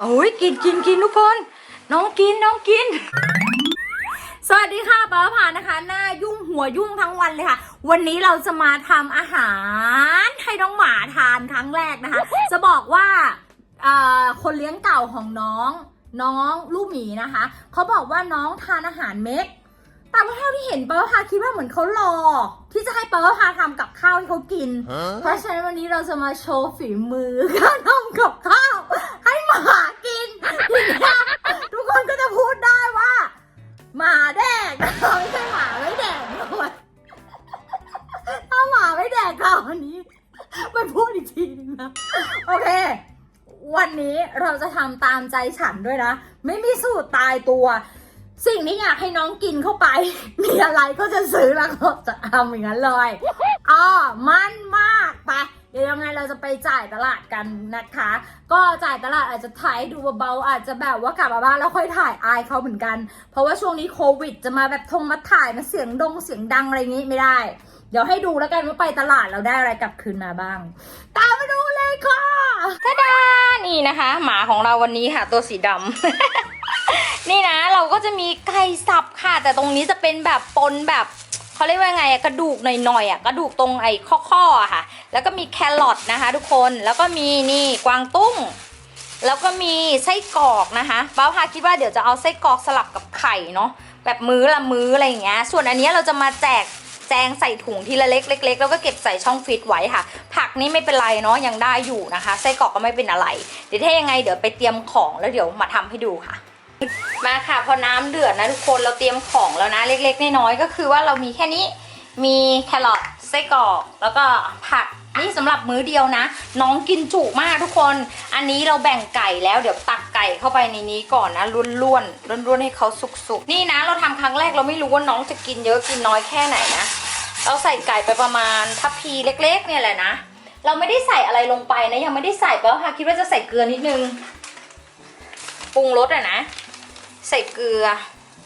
โอ้ยกินกินกินทุกคน น้องกินน้องกิน สวัสดีค่ะป้าพานะคะ หน้ายุ่งหัวยุ่งทั้งวันเลยค่ะ วันนี้เราจะมาทำอาหารให้น้องหมาทานครั้งแรกนะคะ จะบอกว่าเอ่อคนเลี้ยงเก่าของน้อง น้องลูกหมีนะคะเขาบอกว่าน้องทานอาหารเม็ดแต่ว่าเท่าที่เห็นป้าพาคิดว่าเหมือนเขารอ ที่จะให้ป้าพาทำกับข้าวให้เขากิน เพราะฉะนั้นวันนี้เราจะมาโชว์ฝีมือการทำกับข้าว วันนี้เราจะทำตามใจฉันด้วยนะ ไม่มีสูตรตายตัว สิ่งที่อยากให้น้องกินเข้าไป มีอะไรก็จะซื้อแล้วก็จะทำอย่างนั้นเลยอ๋อมันมากไปเดี๋ยวยังไงเราจะไปจ่ายตลาดกันนะคะ ก็จ่ายตลาดอาจจะถ่ายดูเบาๆอาจจะแบบว่ากลับมาบ้านแล้วค่อยถ่ายอายเขาเหมือนกัน เพราะว่าช่วงนี้โควิด จะมาแบบทงมาถ่ายมาเสียงดงเสียงดังอะไรอย่างงี้ไม่ได้ เดี๋ยวให้ดูแล้วกันว่าไปตลาดเราได้อะไรกลับคืนมาบ้าง ตามมาดู นี่นะคะ หมาของเราวันนี้ค่ะ ตัวสีดำ นี่นะเราก็จะมีไก่สับค่ะ แต่ตรงนี้จะเป็นแบบปนแบบเขาเรียกว่าไงอะกระดูกหน่อยๆอะกระดูกตรงไอ้ข้อๆอะค่ะ แล้วก็มีแครอทนะคะ ทุกคนแล้วก็มีนี่กวางตุ้ง แล้วก็มีไส้กรอกนะคะป้าพาคิดว่าเดี๋ยวจะเอาไส้กรอกสลับกับไข่เนาะแบบมื้อละมื้ออะไรอย่างเงี้ย ส่วนอันนี้เราจะมาแจก แจงใส่ถุงทีละเล็กเล็กๆแล้วก็เก็บใส่ช่องฟิตไว้ค่ะ ผักนี่ไม่เป็นไรเนาะยังได้อยู่นะคะไส้กรอกก็ไม่เป็นอะไร เดี๋ยวถ้ายังไงเดี๋ยวไปเตรียมของแล้วเดี๋ยวมาทำให้ดูค่ะ มาค่ะพอน้ำเดือดนะทุกคนเราเตรียมของแล้วนะเล็กๆน้อยๆก็คือว่าเรามีแค่นี้มีแครอทไส้กรอกแล้วก็ผัก นี่สำหรับมื้อเดียวนะ น้องกินจุมากทุกคน อันนี้เราแบ่งไก่แล้วเดี๋ยวตักไก่เข้าไปในนี้ก่อนนะล้วนๆล้วนๆให้เขาสุกๆ นี่นะ เราทำครั้งแรกเราไม่รู้ว่าน้องจะกินเยอะกินน้อยแค่ไหนนะเราใส่ไก่ไปประมาณทัพพีเล็ก ๆ เนี่ยแหละนะเราไม่ได้ใส่อะไรลงไปนะ ยังไม่ได้ใส่เพราะว่าคิดว่าจะใส่เกลือนิดนึงปรุงรสอะนะ ใส่เกลือ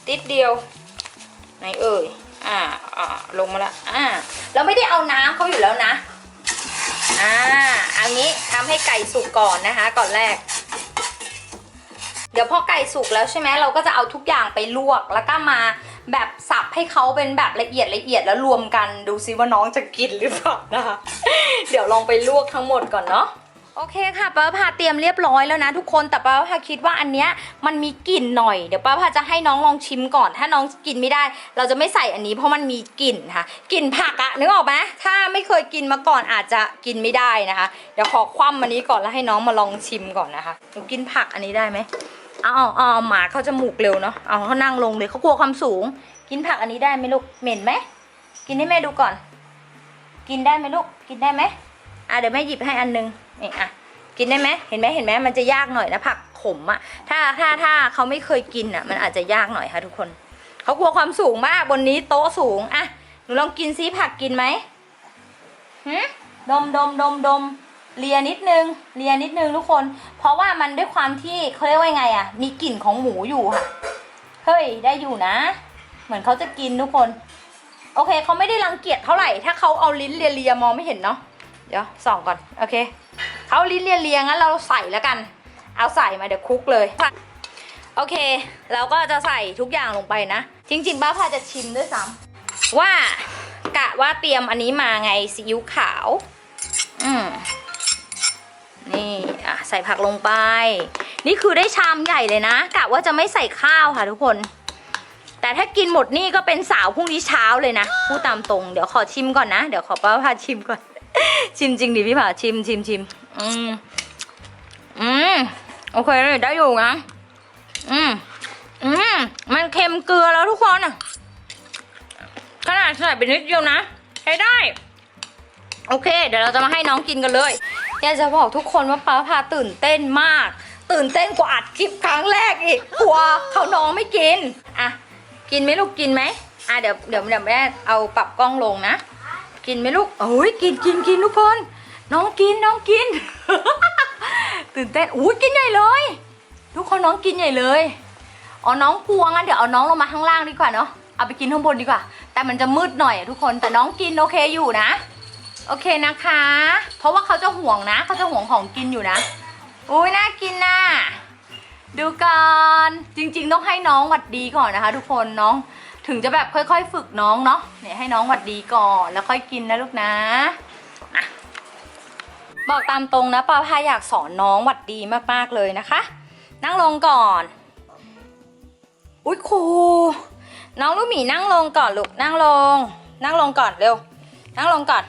ติดเดียวไหนเอ่ยอ่าอ่าลงมาละอ่าเราไม่ได้เอาน้ำเขาอยู่แล้วนะ อ่าอันนี้ทำให้ไก่สุกก่อนนะคะ ก่อนแรก เดี๋ยวพอไก่สุกแล้วใช่ไหมเราก็จะเอาทุกอย่างไปลวกแล้วก็มาแบบสับให้เขาเป็นแบบละเอียดละเอียดแล้วรวมกันดูซิว่าน้องจะกินหรือเปล่านะคะ เดี๋ยวลองไปลวกทั้งหมดก่อนเนาะ โอเคค่ะป้าพาเตรียมเรียบร้อยแล้วนะทุกคนแต่ป้าพาคิดว่าอันเนี้ยมันมีกลิ่นหน่อยเดี๋ยวป้าพาจะให้น้องลองชิมก่อน ถ้าน้องกินไม่ได้ เราจะไม่ใส่อันนี้เพราะมันมีกลิ่นค่ะกลิ่นผักอะนึกออกไหมถ้าไม่เคยกินมาก่อนอาจจะกินไม่ได้นะคะ เดี๋ยวขอคว่ำอันนี้ก่อนแล้วให้น้องมาลองชิมก่อนนะคะหนูกินผักอันนี้ได้ไหมเอาเอาเอาหมาเขาจะหมูกเร็วเนาะเอาเขานั่งลงเลยเขากลัวความสูง กินผักอันนี้ได้ไหมลูกเหม็นไหมกินให้แม่ดูก่อน กินได้ไหมลูกกินได้ไหมอะเดี๋ยวแม่หยิบให้อันนึง นี่อะกินได้ไหมเห็นไหมเห็นไหมมันจะยากหน่อยนะผักขมอะถ้าถ้าถ้าเขาไม่เคยกินอะมันอาจจะยากหน่อยค่ะทุกคนเขากลัวความสูงมากบนนี้โต๊ะสูงอะหนูลองกินซิผักกินไหมหืมดมดมดมดมเลียนิดนึงเลียนิดนึงทุกคน เพราะว่ามันด้วยความที่เขาเรียกว่าไงอะมีกลิ่นของหมูอยู่ค่ะเฮ้ยได้อยู่นะ เหมือนเขาจะกินทุกคน โอเคเขาไม่ได้รังเกียจเท่าไหร่ ถ้าเขาเอาลิ้นเลียเลียมองไม่เห็นเนาะ ดี๋ยวส่องก่อน โอเค เขาลิ้นเลียเลียงั้นเราใส่แล้วกัน เอาใส่มาเดี๋ยวคลุกเลย โอเค เราก็จะใส่ทุกอย่างลงไปนะ จริง ๆ ป้าพาจะชิมด้วยซ้ำว่ากะว่าเตรียมอันนี้มาไงซีอิ๊วขาว อืมนี่อะใส่ผักลงไป นี่คือได้ชามใหญ่เลยนะกะว่าจะไม่ใส่ข้าวค่ะทุกคน แต่ถ้ากินหมดนี่ก็เป็นสาวพรุ่งนี้เช้าเลยนะพูดตามตรง เดี๋ยวขอชิมก่อนนะ เดี๋ยวขอป้าพาชิมก่อน ชิมจริงดิพี่ผาชิมชิมชิมอืมอืมโอเคเลยได้อยู่นะอืมอืมมันเค็มเกลือแล้วทุกคนอะขนาดใส่ไปนิดเดียวนะใช้ได้ โอเค เดี๋ยวเราจะมาให้น้องกินกันเลยอยากจะบอกทุกคนว่าป้าพาตื่นเต้นมาก ตื่นเต้นกว่าอัดคลิปครั้งแรกอีกกลัวเขาน้องไม่กินอะกินไหมลูกกินไหมอะเดี๋ยวเดี๋ยวเดี๋ยวแม่เอาปรับกล้องลงนะ กินไหมลูกโอ้ยกินกินกินทุกคน น้องกินน้องกิน ตื่นเต้นอุ้ยกินใหญ่เลย ทุกคนน้องกินใหญ่เลยเอ๋อน้องกลัวงั้นเดี๋ยวเอาน้องลงมาข้างล่างดีกว่าเนาะเอาไปกินข้างบนดีกว่า แต่มันจะมืดหน่อยทุกคนแต่น้องกินโอเคอยู่นะ โอเคนะคะ เพราะว่าเขาจะห่วงนะเขาจะห่วงของกินอยู่นะอุ้ยน่ากินน่ะดูกันจริง ๆ ต้องให้น้องหวัดดีก่อนนะคะ ทุกคนน้อง ถึงจะแบบค่อยๆ ฝึกน้องเนาะเนี่ยให้น้องหวัดดีก่อนแล้วค่อยกินนะลูกนะบอกตามตรงนะป้าพาอยากสอนน้องหวัดดีมากๆเลยนะคะ นั่งลงก่อน อุ้ยครูน้องลูกหมีนั่งลงก่อนลูกนั่งลง นั่งลงก่อนเร็ว นั่งลงก่อน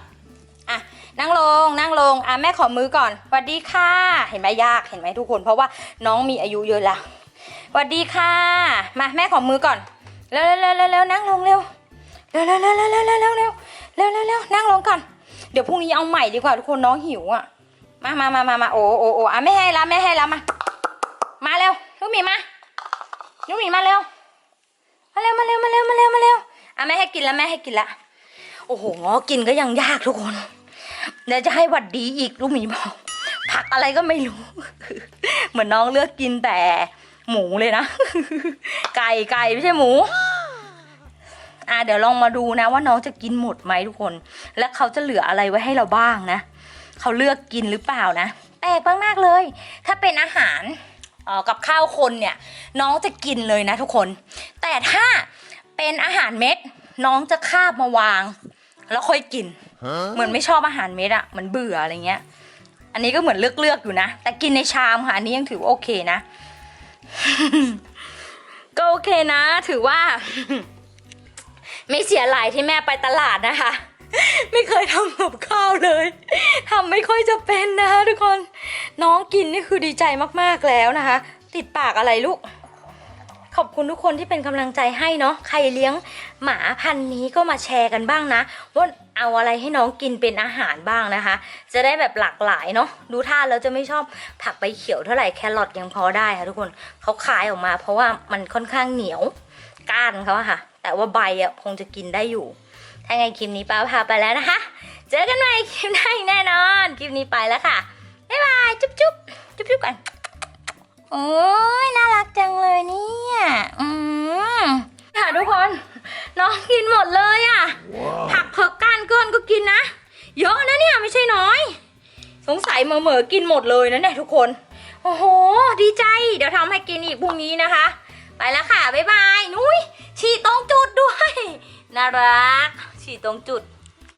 อะนั่งลงนั่งลงอะแม่ขอมือก่อนสวัสดีค่ะ เห็นไหมยากเห็นไหมทุกคน เพราะว่าน้องมีอายุเยอะแล้วสวัสดีค่ะ มาแม่ขอมือก่อน เร็วเร็วเร็วเร็วเร็วนั่งลงเร็วเร็วเร็วเร็วเร็วเร็วเร็วเร็วเร็วเร็วเร็วนั่งลงก่อนเดี๋ยวพรุ่งนี้เอาใหม่ดีกว่าทุกคนน้องหิวอะมามามามามาโอ้โอ้โอ้อะไม่ให้ละไม่ให้ละมา มาเร็วลูกหมีมาลูกหมีมาเร็วมาเร็วมาเร็วมาเร็วมาเร็วมาเร็วอะแม่ให้กินแล้วแม่ให้กินละโอ้โหงอกินก็ยังยากทุกคนเดี๋ยวจะให้หวัดดีอีกลูกหมีบอกผักอะไรก็ไม่รู้ เหมือนน้องเลือกกินแต่ หมูเลยนะ ไก่ไก่ไม่ใช่หมู อะเดี๋ยวลองมาดูนะว่าน้องจะกินหมดไหมทุกคน และเขาจะเหลืออะไรไว้ให้เราบ้างนะเขาเลือกกินหรือเปล่านะแปลกมากๆเลย ถ้าเป็นอาหารออกับข้าวคนเนี่ยน้องจะกินเลยนะทุกคน แต่ถ้าเป็นอาหารเม็ด น้องจะคาบมาวาง แล้วค่อยกิน เหมือนไม่ชอบอาหารเม็ดอะเหมือนเบื่ออะไรเงี้ย อันนี้ก็เหมือนเลือกเลือกๆอยู่นะ แต่กินในชามค่ะอันนี้ยังถือว่าโอเคนะ ก็โอเคนะ ถือว่า ไม่เสียหลายที่แม่ไปตลาดนะคะ ไม่เคยทำกับข้าวเลยทำไม่ค่อยจะเป็นนะคะทุกคน น้องกินนี่คือดีใจมากๆแล้วนะคะ ติดปากอะไรลูก ขอบคุณทุกคนที่เป็นกำลังใจให้เนาะใครเลี้ยงหมาพันธุ์นี้ก็มาแชร์กันบ้างนะว่าเอาอะไรให้น้องกินเป็นอาหารบ้างนะคะ จะได้แบบหลากหลายเนาะดูท่าแล้วจะไม่ชอบผักใบเขียวเท่าไหร่แครอทยังพอได้ค่ะทุกคนเขาขายออกมา เพราะว่ามันค่อนข้างเหนียวก้านเขาค่ะ แต่ว่าใบอะคงจะกินได้อยู่ถ้าไงคลิปนี้ป้าพาไปแล้วนะคะ เจอกันใหม่คลิปหน้าแน่นอน คลิปนี้ไปแล้วค่ะ บ๊ายบาย จุ๊บจุ๊บจุ๊บจุ๊บกัน โอ้ยน่ารักจังเลยเนี่ยอืมค่ะทุกคนน้องกินหมดเลยอะ่ะ ผักเผือกก้านก้อนก็กินนะ เยอะนะเนี่ยไม่ใช่น้อย สงสัยเหม่อเหม่อๆกินหมดเลยนะเนี่ยทุกคน โอ้โห ดีใจ เดี๋ยวทำให้กินอีกพรุ่งนี้นะคะ ไปแล้วค่ะ บ๊ายบาย นุ้ยฉีดตรงจุดด้วย น่ารัก ฉีดตรงจุด